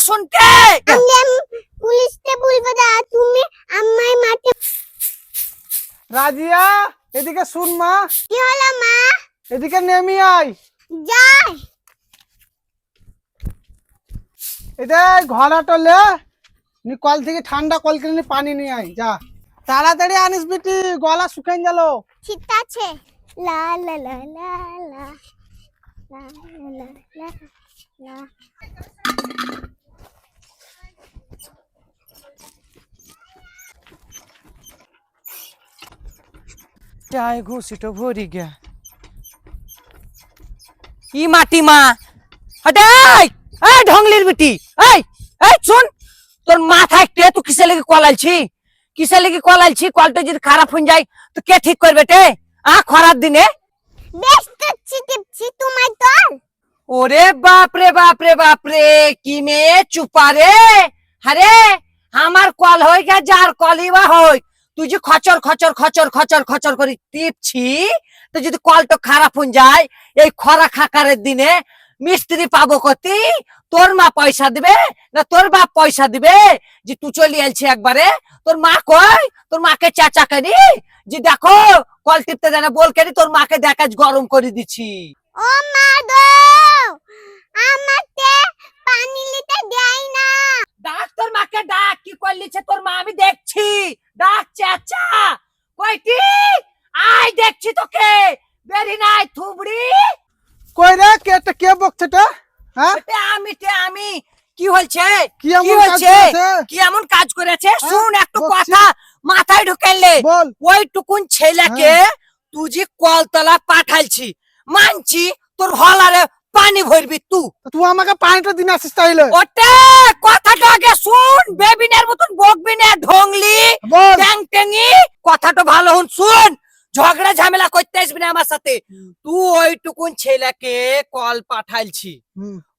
শুনতে আমি আম- পুলিশকে বলব দা তুমি আমায় মাঠে রাজিয়া এদিকে শুন মা। কি হলো মা? এদিকে নেমি আয়। যাই। এটা ঘোড়া টলে নি কল থেকে ঠান্ডা কল কিনে নি পানি নিয়ে আয় যা। তাড়াতাড়ি আনিস বেটি গলা শুকাই গেল। ঠিক আছে। লা লা লা লা লা লা লা লা। চাই ঘুষিটো ভরি গে ই মাটি মা। হটে এই ঢংলির বেটি এই এই শুন তোর মাথায় কে তুই কিসে লেগে কলালছি কিসে লেগে কলালছি কলটা যদি খারাপ হয়ে যায় তো কে ঠিক করবে তে? আ খরার দিনে। বেশ টিপছি টিপছি তোমার দল ওরে বাপ রে বাপ রে বাপ রে কি মেয়ে চুপা রে। আরে আমার কল হয়ে গে যার কলই বা হই তুই যে খচর খচর খচর খচর খচর করে টিপছি, তো যদি কলটা খারাপ হয়ে যায়, এই খরা খাকারের দিনে মিস্ত্রি পাবো কতি, তোর মা পয়সা দিবে না তোর বাপ পয়সা দিবে? যে তুই চলে এলছি একবারে, তোর মা কই? তোর মাকে চাচা কেনি? যে দেখো, কল টিপতে জানা বল কেনি, তোর মাকে দেখা গরম করে দিচ্ছি। ও মা গো আমাকে পানি নিতে দেয় না। ডাক তোর মাকে ডাক কি করলিছে তোর মা? আমি দেখছি। ডাক চাচা। কইটি আই দেখছি তোকে। বেরি নাই থুবড়ি। কই রে? কে টা কে বকছেটা হ্যাঁ? আমি তে আমি। কি হয়েছে? কি কাজ কি এমন কাজ করেছে? হ্যাঁ, শুন একটু। কথা মাথায় ঢুকাইলে বল। ওই টুকুন ছেলেকে তুই যে কলতলা পাঠাইছি মানছি তোর হলারে পানি ভরবি তুই তুই আমাকে পানিটা দিন আসিস তাইলে। ওটা কথাটা আগে শুন বেবিনের মতন বকবি না ঢংলি বল। ট্যাং ট্যাঙি কথাটা ভালো হন শুন। ঝগড়া ঝামেলা করতে আসবি না আমার সাথে। তুই ওইটুকুন ছেলেকে কল পাঠাইছি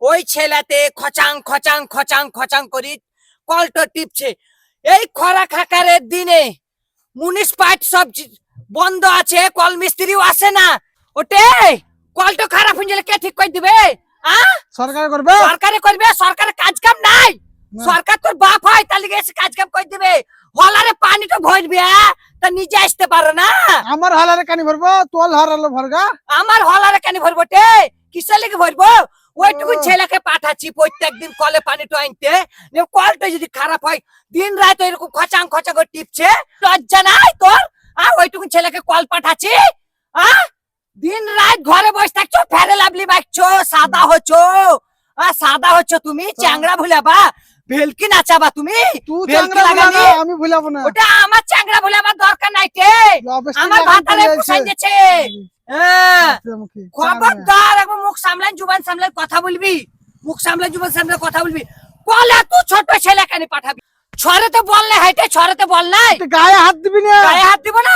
ওই ছেলেতে খচাং খচাং খচাং খচাং করি কলটা টিপছে। এই খরা খাকারের দিনে মুনিসপাইট সব বন্ধ আছে কল মিস্ত্রিও আসে না। ওটে কলটা খারাপ হয়ে গেলে কে ঠিক করে দিবে? সরকার করবে? সরকারে করবে সরকারের কাজ কাম নাই। সরকার তোর বাপ হয় তাহলে এসে কাজ কাম করে দিবে। হলারে পানি তো ভরবে? তা নিজে আসতে পারো না। আমার হালারে কানি ভরবো? তোর হারালো ভরগা? আমার হলারে কেন ভরবো টে কিসের লেগে ভরবো? ওইটুকু ছেলেকে পাঠাচ্ছি প্রত্যেক দিন কলে পানি তো আনতে। কলটা যদি খারাপ হয় দিন রাত এরকম খচাং খচা করে টিপছে লজ্জা নাই তোর? আর ওইটুকু ছেলেকে কল পাঠাচ্ছি আ? দিন রাত ঘরে বসে থাকছো ফেরে লাভলি বাঁচছো সাদা হচ্ছো। সাদা হচ্ছো তুমি চ্যাংড়া ভুলাবা ভেলকি নাচাবা তুমি আমি ভুলাবো না। ওটা আমার চ্যাংড়া ভুলাবার দরকার নাই তে আমার ভাতারে চলে দিয়েছে হ্যাঁ। মুখে। খবরদার একবার মুখ সামলান জুবান সামলান কথা বলবি। মুখ সামলান জুবান সামলান কথা বলবি। কলে তুই ছোট ছেলে কেন পাঠাবি। ছড়েতে বল না হাইটে ছড়েতে বল নাই। গায়ে হাত দিবি না। গায়ে হাত দিব না?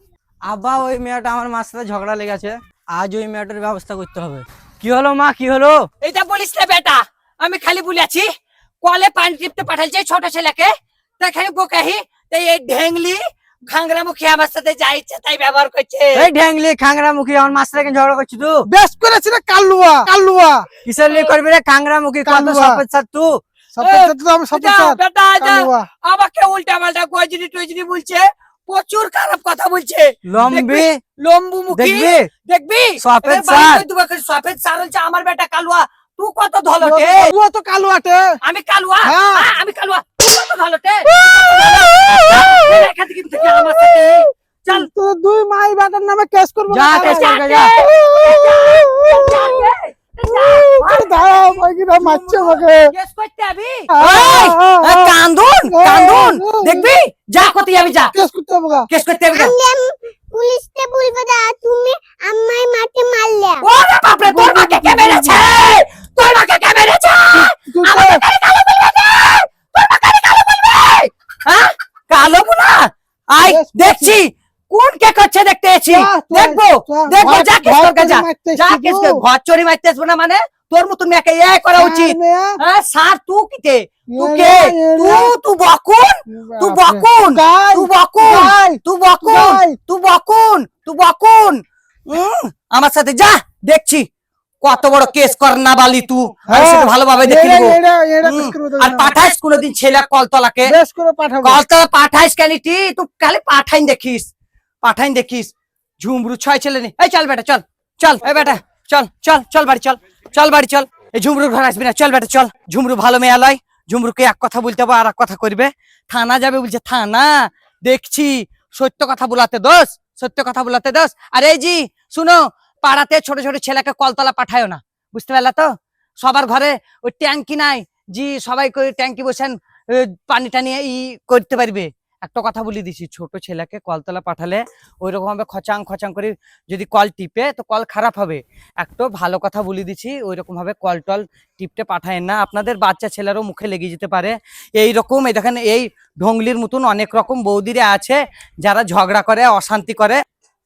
আব্বা ওই মেয়েটা আমার মার সাথে ঝগড়া লেগেছে। আজ ওই মেয়েটার ব্যবস্থা করতে হবে। কি হলো মা? কি হলো? এটা বলিস না বেটা। আমি খালি বলেছি কলে পানি টিপতে পাঠাইছে ছোট ছেলেকে। তাই খালি বোকাহি তাই এই ঢেংলি ঘাংরা মুখী আমার সাথে যা ইচ্ছে তাই ব্যবহার করছে। এই ঢ্যাংলি খাংরা মুখী আমার মার সাথে কেন ঝগড়া করছিস তুই? বেশ করেছি রে কালুয়া কালুয়া। কিসের লিয়ে করবি রে খাংরা মুখী কত। সফেদ সার তুই সপের সাথে তো আমি সপের যা আমাকে উল্টা পাল্টা গজরি টজরি বলছে প্রচুর খারাপ কথা বলছে লম্বি লম্বু মুখী দেখবি সফেদ সার। সফেদ সার হচ্ছে আমার বেটা কালুয়া তুই কত ধলটে তুইও তো কালুয়াটে আমি কালুয়া হ্যাঁ। হ্যাঁ, আমি কালুয়া তুই কত ধলটে এখান থেকে থেকে আমার সাথে চল তো দুই মাই বেটার নামে কেস করব যা। যা। মারছে আমাকে। কান্দুন কান্দুন দেখবি যা কোথায় যাবি যা। কেস করতে হবে গা। কেস করতে হবে গা। আমি পুলিশকে বলব দা তুমি আম্মাই মাকে মারলে। ওরে বাপ রে তোর মাকে কে মেরেছে? তোর মাকে কে মেরেছে? আমাকে কারে কালো বলবে তোর মাকে কারে কালো বলবে? হ্যাঁ? কালো বুলা আই দেখছি। কোন কে করছে দেখতে এসি দেখব। দেখব যা কেস করতে যা। যা কেস ঘর চুরি মারতেছ না মানে? তোর মতন মেয়েকে এ করা উচিত। হ্যাঁ, মেয়া, হ্যাঁ স্যার তুই কিতে তুই এরা, কে? এরা। তুই তুই বকুন? তুই বাপরে। বকুন? গাই, তুই বকুন? গাই, তুই বকুন? গাই। তুই বকুন? তুই বকুন? উম, আমার সাথে যা দেখছি। কত বড় কেস কর না বালি তুই আমি হ্যাঁ, সেটা ভালোভাবে দেখে এরা, নিবো। এরা, এরা হুম, কেস করে দেবে আর না। পাঠাইস কোনোদিন ছেলে কলতলাকে? বেশ করে পাঠাবো। কলতলা পাঠাইস কেন টি? তুই খালি পাঠাইন দেখিস। পাঠাইন দেখিস। ঝুমরু ছয় ছেলে নে। এই চল বেটা চল। চল এই বেটা চল চল চল বাড়ি চল। চল বাড়ি চল। এই ঝুমরু ঘর আসবি না। চল বেটা চল। ঝুমরু ভালো মেয়ে লয় ঝুমরুকে এক কথা বলতে হবে আর এক কথা করবে থানা যাবে বলছে থানা। দেখছি সত্য কথা বলাতে দোষ সত্য কথা বলাতে দোষ। আরে এই জি শুনো পাড়াতে ছোট ছোট ছেলেকে কলতলা পাঠায়ও না। বুঝতে পারলা তো? সবার ঘরে ওই ট্যাঙ্কি নাই। জি সবাই ট্যাঙ্কি বসেন এ, পানি টানি ই করতে পারবে। একটা কথা বলে দিছি, ছোট ছেলেকে কলতলা পাঠালে ওই রকম ভাবে খচাং খচাং করে যদি কল টিপে তো কল খারাপ হবে। একটু ভালো কথা বলে দিছি ওই রকম ভাবে কল টল টিপতে পাঠায় না। আপনাদের বাচ্চা ছেলেরও মুখে লেগে যেতে পারে। এই রকম এই দেখেন, এই ঢঙ্গলির মতন অনেক রকম বৌদিরা আছে, যারা ঝগড়া করে, অশান্তি করে।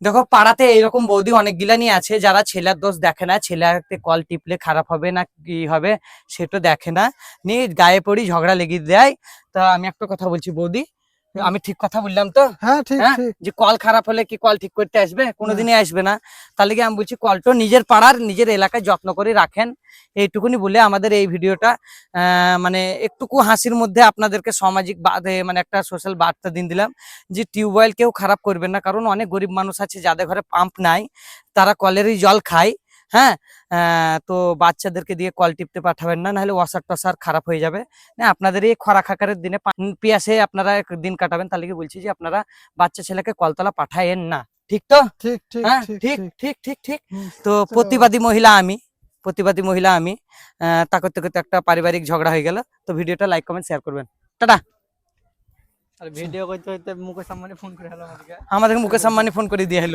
দেখো, পাড়াতে এইরকম বৌদি অনেকগুলা নিয়ে আছে, যারা ছেলের দোষ দেখে না ছেলেতে কল টিপলে খারাপ হবে না কি হবে সেটা দেখে না। নিয়ে গায়ে পড়ি ঝগড়া লেগে দেয় তা আমি একটা কথা বলছি, বৌদি আমি ঠিক কথা বললাম তো? হ্যাঁ ঠিক হ্যাঁ? যে কল খারাপ হলে কি কল ঠিক করতে আসবে? কোনোদিনই আসবে না। তাহলে কি আমি বলছি কলটা নিজের পাড়ার নিজের এলাকায় যত্ন করে রাখেন। এইটুকুনি বলে আমাদের এই ভিডিওটা মানে একটুকু হাসির মধ্যে আপনাদেরকে সামাজিক মানে একটা সোশ্যাল বার্তা দিন দিলাম যে টিউবওয়েল কেউ খারাপ করবেন না। কারণ অনেক গরিব মানুষ আছে যাদের ঘরে পাম্প নাই তারা কলেরই জল খায়। হ্যাঁ? তো বাচ্চাদেরকে দিয়ে কল টিপতে পাঠাবেন না নাহলে ওয়াসার টসার খারাপ হয়ে যাবে। না আপনাদের এই খরা খাকারের দিনে পিয়াসে আপনারা দিন কাটাবেন তাহলে কি বলছি যে আপনারা বাচ্চা ছেলেকে কলতলা পাঠায়েন না। ঠিক তো? ঠিক ঠিক হ্যাঁ ঠিক ঠিক ঠিক। তো প্রতিবাদী মহিলা আমি প্রতিবাদী মহিলা আমি আহ, তা করতে করতে একটা পারিবারিক ঝগড়া হয়ে গেল। তো ভিডিওটা লাইক কমেন্ট শেয়ার করবেন। টাটা। আর ভিডিও করতে করতে মুখের সামনে ফোন করে হলো আমাকে আমাদের মুকেশ আম্বানি ফোন করে দিয়ে হলো